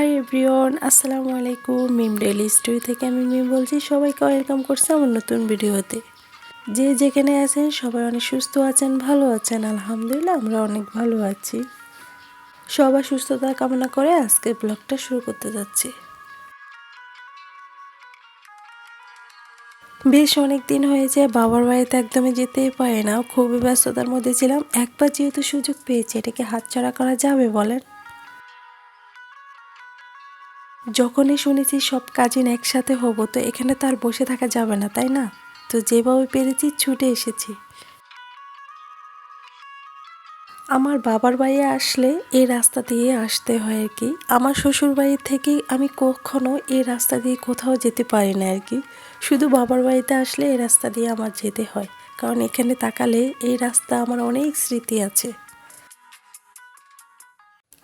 High everyone আসসালামু আলাইকুম। মিম daily story থেকে আমি মিম বলছি, সবাইকে ওয়েলকাম করছি আমার নতুন ভিডিওতে। যে যেখানে আছেন, সবাই অনেক সুস্থ আছেন, ভালো আছেন, আলহামদুলিল্লাহ, আমরা অনেক ভালো আছি। সবার সুস্থতা কামনা করে আজকে ব্লগটা শুরু করতে যাচ্ছি। বেশ অনেক দিন হয়েছে, বাবার বাড়িতে একদমই যেতেই পারে না, খুবই ব্যস্ততার মধ্যে ছিলাম। একবার যেহেতু সুযোগ পেয়েছি, এটাকে হাতছাড়া করা যাবে বলেন? যখনই শুনেছি সব কাজিন একসাথে হব, তো এখানে তো আর বসে থাকা যাবে না, তাই না? তো যেভাবে পেরেছি ছুটে এসেছি। আমার বাবার বাড়ি আসলে এই রাস্তা দিয়ে আসতে হয় আর কি। আমার শ্বশুর বাড়ি থেকেই আমি কখনো এই রাস্তা দিয়ে কোথাও যেতে পারি না আর কি। শুধু বাবার বাড়িতে আসলে এই রাস্তা দিয়ে আমার যেতে হয়। কারণ এখানে তাকালে এই রাস্তা আমার অনেক স্মৃতি আছে।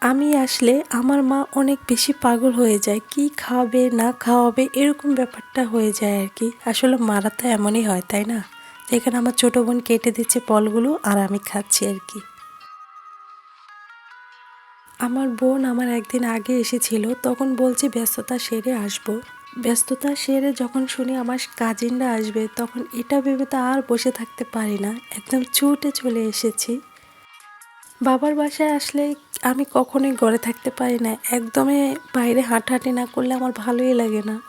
আমি আসলে আমার মা অনেক বেশি পাগল হয়ে যায়। কি খাওয়াবে, না খাওয়াবে, এরকম ব্যাপারটা হয়ে যায় আর কি। আসলে মারা তো এমনই হয়, তাই না? এখানে আমার ছোটো বোন কেটে দিচ্ছে ফলগুলো আর আমি খাচ্ছি আর কি। আমার বোন আমার একদিন আগে এসেছিল, তখন বলছি ব্যস্ততা সেরে আসব। ব্যস্ততা সেরে যখন শুনি আমার কাজিনরা আসবে, তখন এটা ভেবে তো আর বসে থাকতে পারি না। একদম ছুটে চলে এসেছি। বাবার বাসায় আসলে আমি কখনোই ঘরে থাকতে পারি না। একদমই বাইরে হাঁটাহাঁটি না করলে আমার ভালোই লাগে না।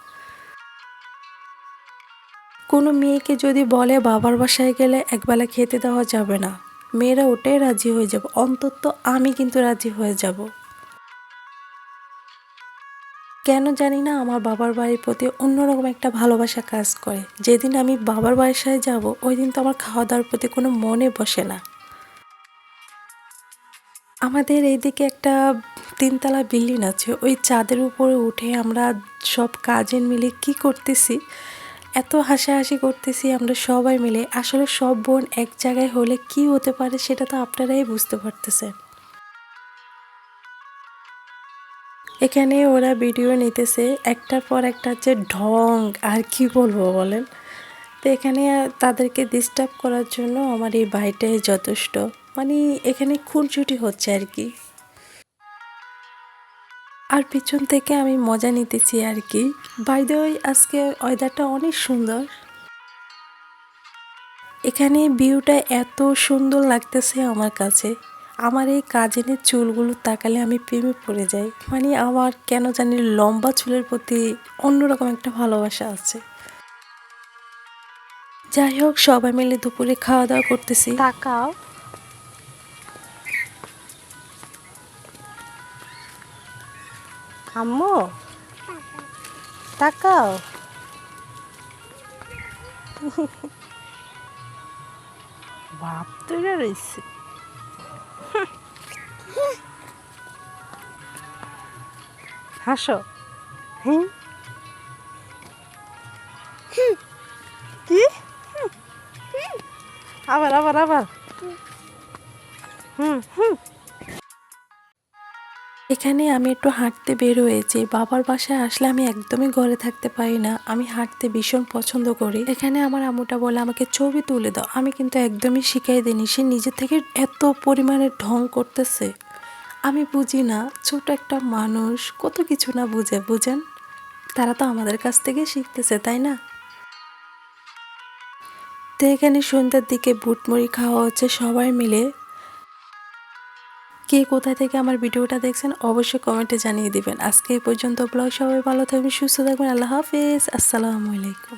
কোনো মেয়েকে যদি বলে বাবার বাসায় গেলে একবেলা খেতে দেওয়া যাবে না। মেয়েরা ওটাই রাজি হয়ে যাবে। অন্তত আমি কিন্তু রাজি হয়ে যাব। কেন জানি না আমার বাবার বাড়ির প্রতি অন্যরকম একটা ভালোবাসা কাজ করে। যেদিন আমি বাবার বাসায় যাব ওই দিন তো আমার খাওয়া দাওয়ার প্রতি কোনো মনে বসে না। আমাদের এইদিকে একটা তিনতলা বিল্ডিং আছে। ওই চাঁদের উপরে উঠে আমরা সব কাজের মিলে কি করতেছি? এত হাসাহাসি করতেছি আমরা সবাই মিলে। আসলে সব বোন এক জায়গায় হলে কি হতে পারে সেটা তো আপনারাই বুঝতে পারতেছেন। এখানে ওরা ভিডিও নিতেছে, একটার পর একটা হচ্ছে ঢং, আর কি বলব বলেন? তো এখানে তাদেরকে ডিস্টার্ব করার জন্য আমার এই বাড়িটাই যথেষ্ট। মানে এখানে খুনছুটি হচ্ছে আর কি। আর পিছন থেকে আমি মজা নিতেছি আর কি। বাইদে আজকে ওয়েদারটা অনেক সুন্দর। এখানে ভিউটা এত সুন্দর লাগতেছে আমার কাছে। আমার এই কাজিনের চুলগুলো তাকালে আমি প্রেমে পড়ে যাই। মানে আমার কেন জানি লম্বা চুলের প্রতি অন্যরকম একটা ভালোবাসা আছে। যাই হোক, সবাই মিলে দুপুরে খাওয়া দাওয়া করতেছি। তাকাও। আম্মু তাকাও। বাপ তুলে রয়েছে হাসো। হুম? কি? আবার আবার আবার। হুম হুম। এখানে আমি একটু হাঁটতে বের হয়েছি বাবার বাসায় আসলে আমি একদমই ঘরে থাকতে পারি না। আমি হাঁটতে ভীষণ পছন্দ করি। এখানে আমার আম্মুটা বলে, আমাকে ছবি তুলে দাও। আমি কিন্তু একদমই শিখাই দিইনি। সে নিজে থেকে এত পরিমাণে ঢং করতেছে। আমি বুঝি না, ছোট একটা মানুষ, কত কিছু না বুঝে, বুঝেন? তারা তো আমাদের কাছ থেকে শিখতেছে, তাই না? তো এখানে সন্ধ্যার দিকে বুটমুড়ি খাওয়া হচ্ছে সবাই মিলে। কে কোথায় থেকে আমার ভিডিওটা দেখছেন অবশ্যই কমেন্টে জানিয়ে দেবেন। আজকে এই পর্যন্ত ব্লগ সবাই ভালো থাকবেন, সুস্থ থাকবেন, আল্লাহ হাফিজ, আসসালামু আলাইকুম।